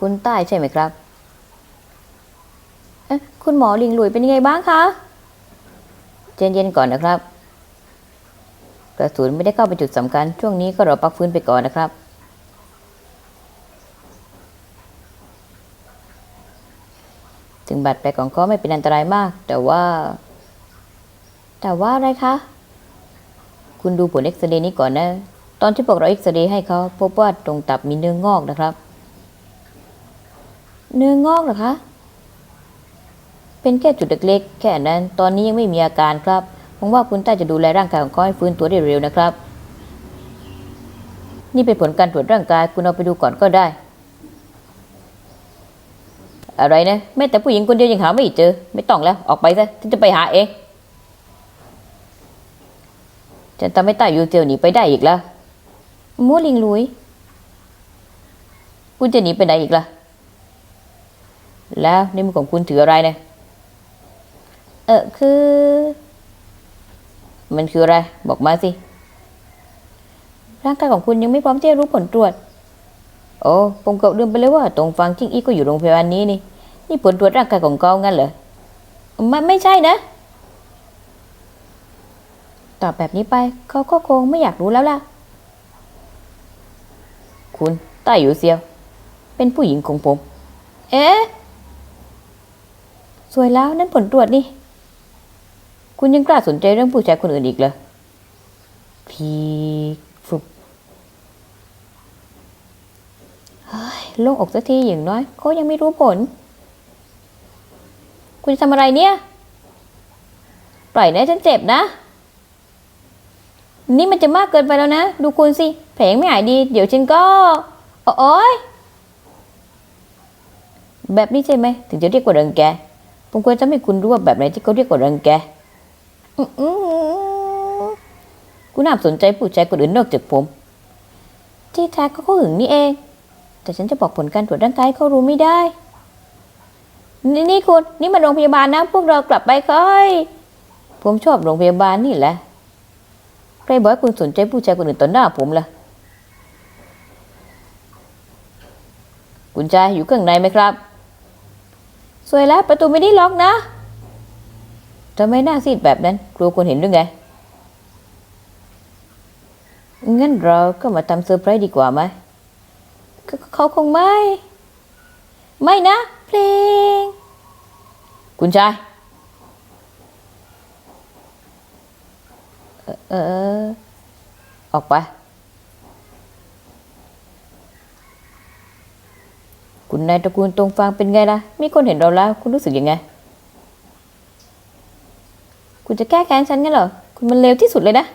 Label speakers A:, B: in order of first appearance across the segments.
A: คุณใต้ใช่ไหมครับเอ๊ะคุณหมอลิงหลุยเป็นยังไงบ้างคะเจนเย็นก่อนนะครับ กระสุนไม่ได้เข้าไปจุดสำคัญ ช่วงนี้ก็รอพักฟื้นไปก่อนนะครับถึงบาดแผลของเขาไม่เป็นอันตรายมาก แต่ว่า แต่ว่าอะไรคะ คุณดูผลเอ็กซเรย์นี้ก่อนนะ ตอนที่พวกเราเอ็กซเรย์ให้เขาพบว่าตรงตับมีเนื้องอกนะครับ เนื้องอกเหรอคะ เป็นแค่จุดเล็กๆ แค่นั้น ตอนนี้ยังไม่มีอาการครับผมว่าคุณต้จะดูแลร่างกายของเขาให้ฟื้นตัวได้เร็วนะครับ นี่เป็นผลการตรวจร่างกาย คุณเอาไปดูก่อนก็ได้ อะไรนะ แม้แต่ผู้หญิงคนเดียวยังหาไม่เจอ ไม่ต้องแล้ว ออกไปซะฉันจะไปหาเอง ฉันทำให้ต้ยูเจียวหนีไปได้อีกแล้วมัวลิงลุย คุณจะหนีไปไหนอีกล่ะ แล้วในมือของคุณถืออะไรเนี่ย เออคือ มันคืออะไร บอกมาสิ ร่างกายของคุณยังไม่พร้อมที่จะรู้ผลตรวจ โอ้ผมเกือบลืมไปเลยว่า ตรงฟังจิ้งอีก็อยู่โรงพยาบาลนี้นี่ นี่ผลตรวจร่างกายของเขางั้นเหรอ ไม่ไม่ใช่นะ ตอบแบบนี้ไป เขาก็คงไม่อยากรู้แล้วล่ะ คุณใต้อยู่เซียว เป็นผู้หญิงของผม เอ๊ะ สวยแล้วนั่นผลตรวจนี่ คุณยังกล้าสนใจเรื่องผู้ชายคนอื่นอีกเหรอพีฟุบเฮ้ยโล่งอกสักทีอย่างน้อยเขายังไม่รู้ผล คุณจะทำอะไรเนี่ย ปล่อยนะฉันเจ็บนะ นี่มันจะมากเกินไปแล้วนะ ดูคุณสิ แผลยังไม่หายดี เดี๋ยวฉันก็ โอ๊ยแบบนี้ใช่ไหม ถึงจะเรียกว่าเรังแก ผมควรจะให้คุณรู้ว่าแบบไหนที่เขาเรียกว่ารังแกคุณน่าสนใจผู้ชายคนอื่นนอกจากผม ที่แท้ก็เขาหึงนี่เอง แต่ฉันจะบอกผลการตรวจร่างกายเขารู้ไม่ได้ นี่นี่คุณนี่มาโรงพยาบาลนะพวกเรากลับไปค่อย ผมชอบโรงพยาบาลนี่แหละใครบอกคุณสนใจผู้ชายคนอื่นต่อหน้าผมล่ะกุญแจอยู่ข้างในไหมครับ สวยแล้วประตูไม่ได้ล็อกนะทำไมหน้าซีดแบบนั้น กลัวคนเห็นหรือไง งั้นเราก็มาทำเซอร์ไพรส์ดีกว่าไหม เขาเขาคงไม่ ไม่นะ เพลง คุณชาย เออเออออกไป คุณนายตระกูลตรงฟังเป็นไงล่ะ มีคนเห็นเราแล้ว คุณรู้สึกยังไง คุณจะแก้แค้นฉันงั้นเหรอ คุณมันเลวที่สุดเลยนะ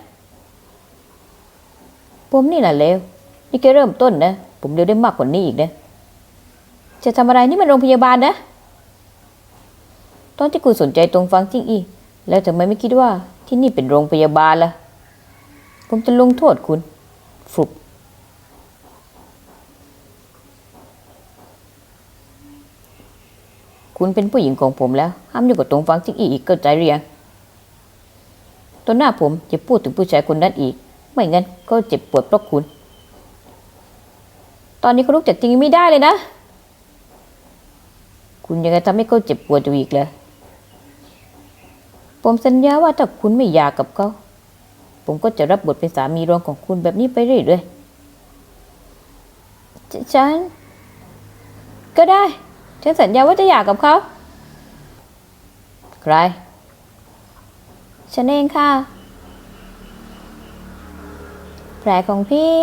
A: ผมนี่แหละเลว นี่แค่เริ่มต้นนะ ผมเลวได้มากกว่านี้อีกนะ จะทำอะไรนี่มันโรงพยาบาลนะ ตอนที่คุณสนใจตรงฟังจริงอี แล้วทำไมไม่คิดว่าที่นี่เป็นโรงพยาบาลล่ะ ผมจะลงโทษคุณฟลุก คุณเป็นผู้หญิงของผมแล้ว ห้ามอยู่งกับตรงฟังจริงอีกเข้าใจหรือยังตอนหน้าผมจะพูดถึงผู้ชายคนนั้นอีก ไม่งั้นก็เจ็บปวดเพราะคุณ ตอนนี้เขาลุกจากจริงไม่ได้เลยนะ คุณยังไงทำให้เขาเจ็บปวดอยู่อีกเลยผมสัญญาว่าถ้าคุณไม่อยากกับเขาผมก็จะรับบทเป็นสามีรองของคุณแบบนี้ไปเรื่อยๆฉัน ก็ได้ ฉันสัญญาว่าจะอยากกับเขา ใคร ฉันเองค่ะ แผลของพี่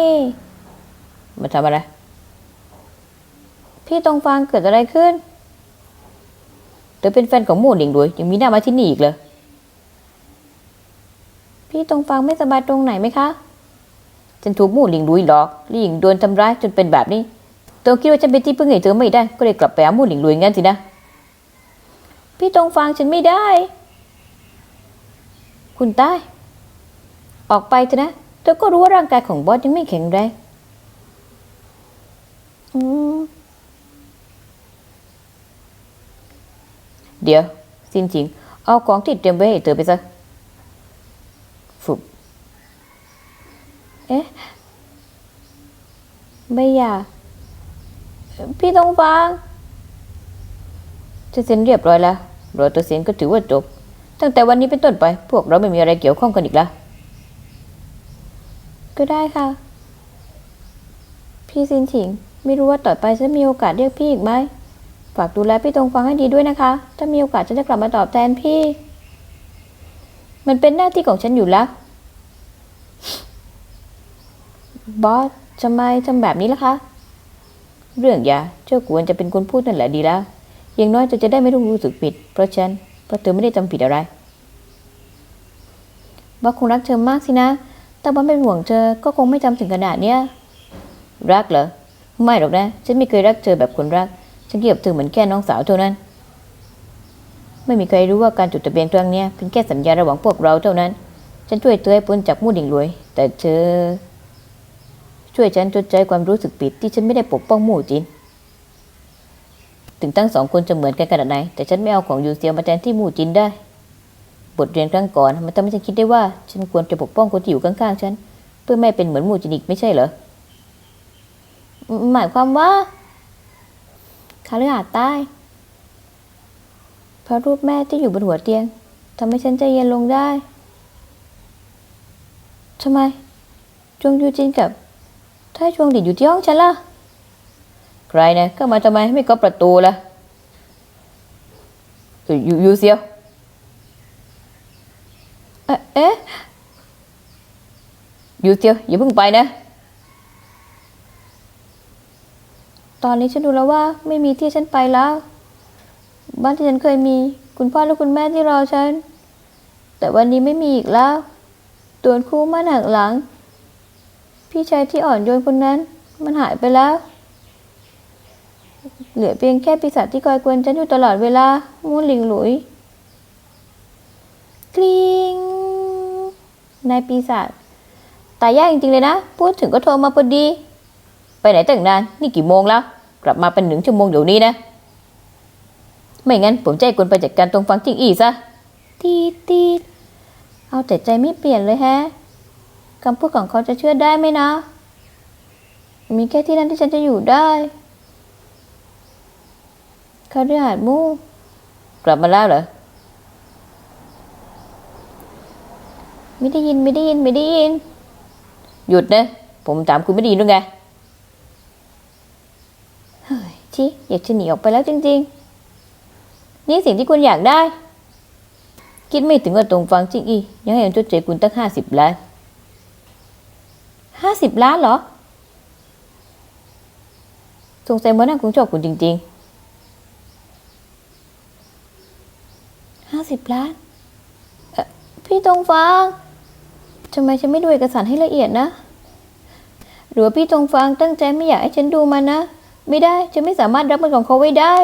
A: มาทำอะไร พี่ตรงฟังเกิดอะไรขึ้น เธอเป็นแฟนของหมู่หลิงด้วย ยังมีหน้ามาที่นี่อีกเลย พี่ตรงฟังไม่สบายตรงไหนไหมคะ ฉันถูกหมู่หลิงดุยหลอกหลิงโดนทำร้ายจนเป็นแบบนี้ เธอคิดว่าฉันเป็นที่พึ่งให้เธอไม่ได้ ก็เลยกลับไปหาหมู่หลิงดุยงั้นสินะ พี่ตรงฟังฉันไม่ได้ คุณใต้ ออกไปเถอะนะ เธอก็รู้ว่าร่างกายของบอสยังไม่แข็งแรงเดี๋ยวสินจริง เอาของที่เตรียมไว้ให้เธอไปซะฟุบเอ๊ะ ไม่อยาก พี่ต้องฟังจะเซ็นเรียบร้อยแล้วรอตัวเซ็นก็ถือว่าจบ ตั้งแต่วันนี้เป็นต้นไป พวกเราไม่มีอะไรเกี่ยวข้องกันอีกแล้ว ก็ได้ค่ะ พี่ซินถิง ไม่รู้ว่าต่อไปจะมีโอกาสเรียกพี่อีกไหม ฝากดูแลพี่ตรงฟังให้ดีด้วยนะคะ ถ้ามีโอกาสฉันจะกลับมาตอบแทนพี่ มันเป็นหน้าที่ของฉันอยู่แล้ว บอสทำไมทำแบบนี้ล่ะคะ เรื่องยาเจ้าควรจะเป็นคนพูดนั่นแหละดีแล้วอย่างน้อยเธอจะได้ไม่ต้องรู้สึกผิด เพราะฉันเพราะเธอไม่ได้ทำผิดอะไรบอสคงรักเธอมากสินะ แต่บอสเป็นห่วงเธอก็คงไม่ทำถึงขนาดเนี้ยรักเหรอไม่หรอกนะ ฉันไม่เคยรักเธอแบบคนรัก ฉันเกลียดเธอเหมือนแค่น้องสาวเท่านั้น ไม่มีใครรู้ว่าการจดทะเบียนครั้งนี้เป็นแค่สัญญาระหว่างพวกเราเท่านั้น ฉันช่วยเธอให้พ้นจากมู่ดิ่งรวย แต่เธอ ช่วยฉันจดใจความรู้สึกผิดที่ฉันไม่ได้ปกป้องมู่จิน ถึงทั้งสองคนจะเหมือนกันขนาดไหน แต่ฉันไม่เอาของยูเซียมาแทนที่มู่จินได้ บทเรียนครั้งก่อนมันทำให้ฉันคิดได้ว่า ฉันควรจะปกป้องคนที่อยู่ข้างๆฉัน เพื่อไม่เป็นเหมือนมู่จินอีกไม่ใช่เหรอ หมายความว่าคาเรืออาดใต้พระรูปแม่ที่อยู่บนหัวเตียงทำให้ฉันใจเย็นลงได้ทำไมจวงยูจินกับ ถ้าจวงดิดอยู่ที่ห้องฉันล่ะ ใครนะเข้ามาทำไมไม่ก็ประตูล่ะเอ่อยูยูเซียว เอ๊ะ อยู่เซียว อย่าเพิ่งไปนะ ตอนนี้ฉันดูแล้วว่าไม่มีที่ฉันไปแล้ว บ้านที่ฉันเคยมี คุณพ่อและคุณแม่ที่รอฉัน แต่วันนี้ไม่มีอีกแล้วตัวคู่มาหักหลัง พี่ชายที่อ่อนโยนคนนั้น มันหายไปแล้ว เหลือเพียงแค่ปีศาจที่คอยกวนฉันอยู่ตลอดเวลามูหลิงหลุยกลิงนายปีศาจตายยากจริงๆเลยนะ พูดถึงก็โทรมาพอดี ไปไหนตั้งนาน นี่กี่โมงแล้ว กลับมาเป็นหนึ่งชั่วโมงเดี๋ยวนี้นะ ไม่งั้นผมจะให้คุณไปจัดการตรงฟังจิงอีซะตีตีเอาแต่ใจไม่เปลี่ยนเลยแฮะ คำพูดของเขาจะเชื่อได้ไหมนะ มีแค่ที่นั่นที่ฉันจะอยู่ได้คารือหาดมูกลับมาแล้วเหรอ ไม่ได้ยินไม่ได้ยินไม่ได้ยิน หยุดนะ ผมถามคุณไม่ได้ยินหรือไง เฮ้ยชิอยากจะหนีออกไปแล้วจริง ๆ นี่สิ่งที่คุณอยากได้ คิดไม่ถึงว่าตรงฟังจริงอียังให้มันจดใจคุณตั้งห้าสิบล้าน ห้าสิบล้านเหรอ สงสัยเมันน่าคงชอบคุณจริงๆห้าสิบล้านเอ่อพี่ตรงฟังทำไมฉันไม่ดูเอกสารให้ละเอียดนะ หรือว่าพี่ตรงฟังตั้งใจไม่อยากให้ฉันดูมันนะ ไม่ได้ ฉันไม่สามารถรับมันของเขาไว้ได้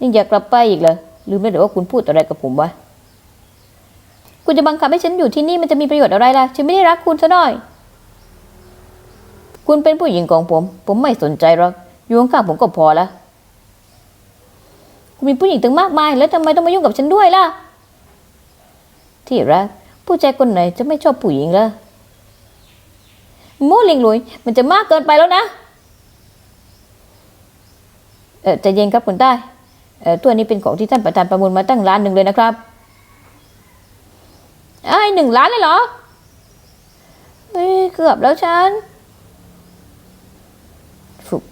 A: ยังอยากกลับไปอีกเหรอลืมไปหรือว่าคุณพูดอะไรกับผมวะ คุณจะบังคับให้ฉันอยู่ที่นี่มันจะมีประโยชน์อะไรล่ะ ฉันไม่ได้รักคุณซะหน่อย คุณเป็นผู้หญิงของผม ผมไม่สนใจหรอก อยู่ข้างผมก็พอละคุณมีผู้หญิงตั้งมากมาย แล้วทำไมต้องมายุ่งกับฉันด้วยล่ะ ที่รัก ผู้ชายคนไหนจะไม่ชอบผู้หญิงล่ะโมลิงลุย มันจะมากเกินไปแล้วนะ เออใจเย็นครับคุณใต้เออตัวนี้เป็นของที่ท่านประธานประมูลมาตั้งล้านหนึ่งเลยนะครับ ไอ้หนึ่งล้านเลยเหรอเฮ้ยเกือบแล้วฉันฟุบ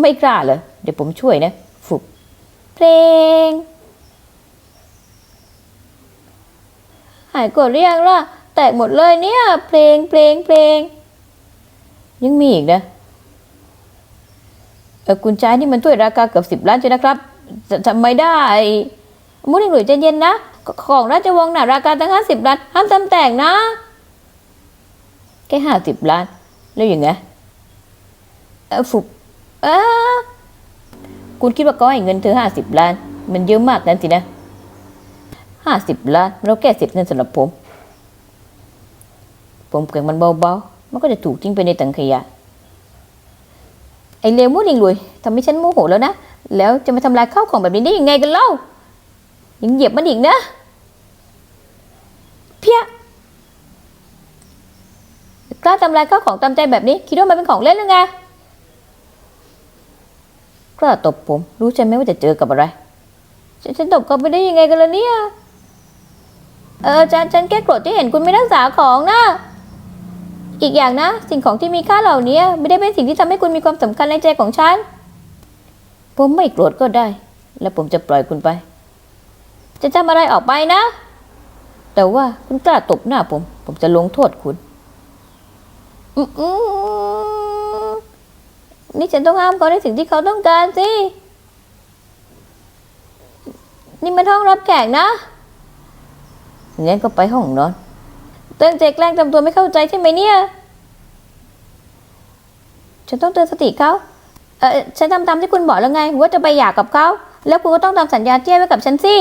A: ไม่กล้าเหรอเดี๋ยวผมช่วยนะฟุบเพลง หายกดหรือยังล่ะ แตกหมดเลยเนี่ย เพลงเพลงเพลง ยังมีอีกนะเออคุณชายนี่มันถ้วยราคาเกือบสิบล้านใช่นะครับ ทำไม่ได้มุนิงหลุยใจเย็นนะ ของราชวงศ์น่ะราคาตั้งห้าสิบล้านห้ามทำแต่งนะแค่ห้าสิบล้าน แล้วอยังไงเออฟุบเออคุณคิดว่าเขาให้เงินเธอห้าสิบล้าน มันเยอะมากนั้นสินะห้าสิบล้าน เราแค่สิบเงินสำหรับผม ผมเกิดมันเบาๆ มันก็จะถูกทิ้งไปในถังขยะ ไอเลวมุดยิงรวยทำให้ฉันโมโหแล้วนะ แล้วจะมาทำลายข้าวของแบบนี้ได้ยังไงกันเล่า ยังเหยียบมันอีกนะ เพี้ยกล้าทำลายข้าวของตามใจแบบนี้ คิดว่ามันเป็นของเล่นหรือไงกล้าตบผม รู้ใช่ไหมว่าจะเจอกับอะไร ฉันฉันตบเขาไปได้ยังไงกันล่ะเนี่ย เออฉันฉันแค่โกรธที่เห็นคุณไม่รักษาของนะ อีกอย่างนะ สิ่งของที่มีค่าเหล่านี้ไม่ได้เป็นสิ่งที่ทำให้คุณมีความสำคัญในใจของฉัน ผมไม่โกรธก็ได้ แล้วผมจะปล่อยคุณไป จะทำอะไรออกไปนะ แต่ว่าคุณกล้าตบหน้าผม ผมจะลงโทษคุณนี่ฉันต้องห้ามเขาในสิ่งที่เขาต้องการสิ นี่มันห้องรับแขกนะงั้นก็ไปห้องนอนตั้งใจแกล้งทำตัวไม่เข้าใจใช่ไหมเนี่ย ฉันต้องเตือนสติเขา เออฉันทำตามที่คุณบอกแล้วไง ว่าจะไปหย่ากับเขา แล้วคุณก็ต้องทำสัญญาเที่ยไว้กับฉันสิ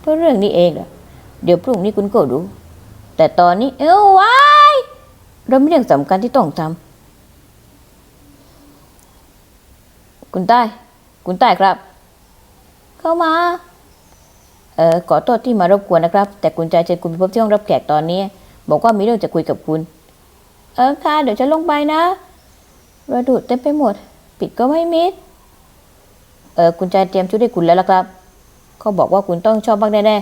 A: เพราะเรื่องนี้เองเหรอเดี๋ยวพรุ่งนี้คุณก็รู้ แต่ตอนนี้ เออว้ายเราไม่เรื่องสำคัญที่ต้องทำคุณใต้คุณใต้ครับ เข้ามา เออขอโทษที่มารบกวนนะครับ แต่คุณใจเชิญคุณไปพบที่ห้องรับแขกตอนนี้ บอกว่ามีเรื่องจะคุยกับคุณ เออค่ะ เดี๋ยวฉันลงไปนะ ระดุดเต็มไปหมด ปิดก็ไม่มิด เออคุณใจเตรียมชุดให้คุณแล้วล่ะครับ เขาบอกว่าคุณต้องชอบบ้างแน่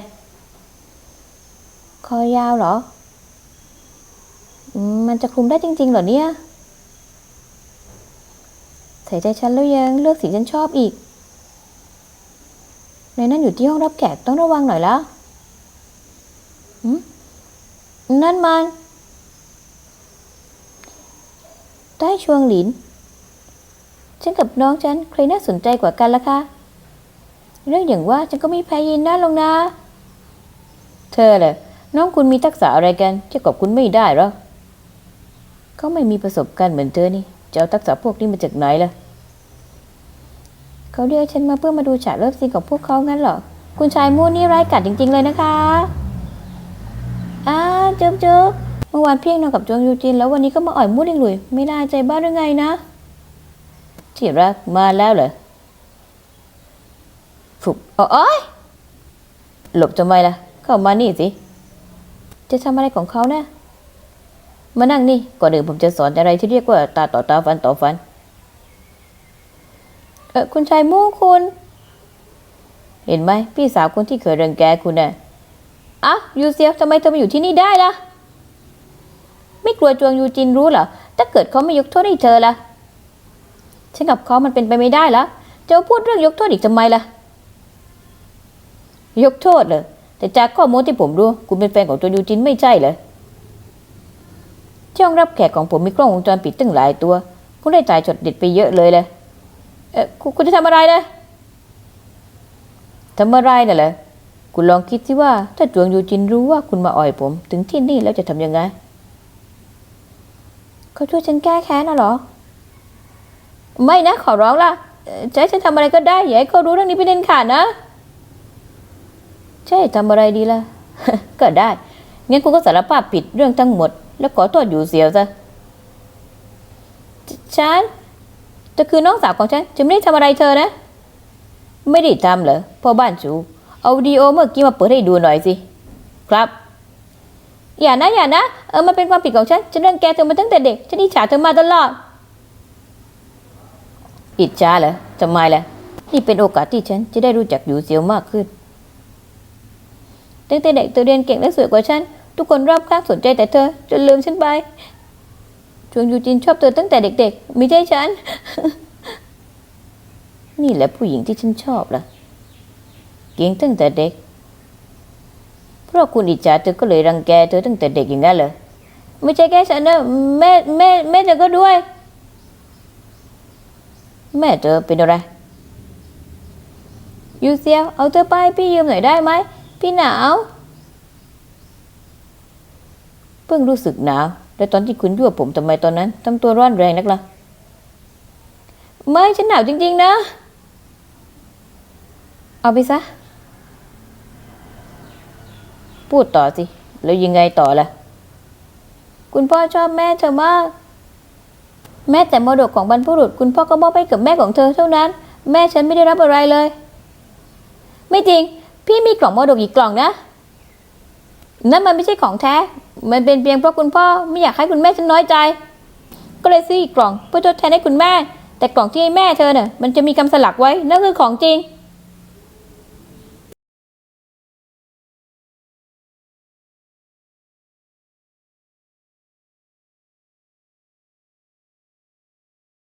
A: ๆคอยาวเหรอ มันจะคลุมได้จริง ๆ เหรอเนี่ย ใส่ใจฉันแล้วยังเลือกสีฉันชอบอีก ในนั้นอยู่ที่ห้องรับแขกต้องระวังหน่อยแล้วนั่นมัน ได้ชวงหลิน ฉันกับน้องฉันใครน่าสนใจกว่ากันล่ะคะ เรื่องอย่างว่าฉันก็มีแพ้ยินน้าลงนะ เธอเลยน้องคุณมีทักษะอะไรกันจะกอบคุณไม่ได้หรอเขาไม่มีประสบการณ์เหมือนเธอนี่จะเอาทักษะพวกนี้มาจากไหนล่ะเขาเรียกฉันมาเพื่อมาดูฉากเลิฟซีนของพวกเขางั้นเหรอคุณชายมูนี่ร้ายกาจจริง ๆ เลยนะคะอ้าเจิบเจิบ มื่อวานเพียงนอนกับจวงยูจิน แล้ววันนี้ก็มาอ่อยมูดอีกหลุย ไม่ได้ใจบ้าหรือไงนะที่รักมาแล้วเหรอฟุบอ๋อโอ๊ยหลบทำไมล่ะ เข้ามานี่สิ จะทำอะไรของเขานะ มานั่งนี่ ก่อนอื่นผมจะสอนอะไรที่เรียกว่าตาต่อตาฟันต่อฟัน เออคุณชายมู่คุณ เห็นไหมพี่สาวคนที่เคยรังแกคุณน่ะอะยูเซียทำไมเธอมาอยู่ที่นี่ได้ล่ะ ไม่กลัวจวงยูจินรู้เหรอ ถ้าเกิดเขาไม่ยกโทษให้เธอล่ะฉันกับเขามันเป็นไปไม่ได้ล้วจะพูดเรื่องยกโทษอีกทำไมล่ะ ยกโทษเลยแต่จากข้อมูลที่ผมรู้คุณเป็นแฟนของจวงยูจินไม่ใช่เหรอช่องรับแขกของผมมีกล้องวงจรปิดตั้งหลายตัว คุณได้จ่ายจดเด็ดไปเยอะเลยเลยเออคุณคุณจะทำอะไรนะทำอะไรน่ะเหรอคุณลองคิดสิว่าถ้าจวงยูจินรู้ว่าคุณมาอ่อยผม ถึงที่นี่แล้วจะทำยังไง เขาช่วยฉันแก้แค้นน่ะเหรอ ไม่นะขอร้องล่ะจะให้ฉันทำอะไรก็ได้อย่าให้เขารู้เรื่องนี้เป็นเด็นขาดนะ ใช่ทำอะไรดีล่ะ ก็ได้ งั้นคุณก็สารภาพผิดเรื่องทั้งหมด แล้วขอโทษอยู่เสียวซะฉันเธอคือน้องสาวของฉันฉันไม่ได้ทำอะไรเธอนะ ไม่ได้ทำเหรอพ่อบ้านจูเอาวิดีโอเมื่อกี้มาเปิดให้ดูหน่อยสิ ครับ อย่านะอย่านะ เออมันเป็นความผิดของฉัน ฉันเรื่องแกเธอมาตั้งแต่เด็ก ฉันอิจฉาเธอมาตลอด อิจฉาเหรอทำไมล่ะ นี่เป็นโอกาสที่ฉันจะได้รู้จักหยูเซียวมากขึ้น ตั้งแต่เด็กเธอเรียนเก่งและสวยกว่าฉัน ทุกคนรอบข้างสนใจแต่เธอ จนลืมฉันไปจวงยูจินชอบเธอตั้งแต่เด็กๆ ไม่ใช่ฉัน นี่แหละผู้หญิงที่ฉันชอบล่ะ เก่งตั้งแต่เด็ก ราะคุณอิจฉาเธอก็เลยรังแกเธอตั้งแต่เด็กอย่างนั้นเหรอไม่ใช่แค่ฉันนะแม่แม่แม่เธอก็ด้วย แม่เธอเป็นอะไรยูเซียวเอาเธอไปพี่ยืมหน่อยได้ไหมพี่หนาวเพิ่งรู้สึกหนาวแล้วตอนที่คุณยั่วผมทำไมตอนนั้นทำตัวร้อนแรงนักล่ะไม่ฉันหนาวจริง ๆ นะ เอาไปซะ พูดต่อสิ แล้วยังไงต่อล่ะ คุณพ่อชอบแม่เธอมาก แม้แต่มรดกของบรรพบุรุษ คุณพ่อก็มอบให้กับแม่ของเธอเท่านั้น แม่ฉันไม่ได้รับอะไรเลย ไม่จริง พี่มีกล่องมรดกอีกกล่องนะ นั่นมันไม่ใช่ของแท้ มันเป็นเพียงเพราะคุณพ่อไม่อยากให้คุณแม่ฉันน้อยใจ ก็เลยซื้ออีกกล่องเพื่อทดแทนให้คุณแม่ แต่กล่องที่ให้แม่เธอเนี่ยมันจะมีคำสลักไว้ นั่นคือของจริง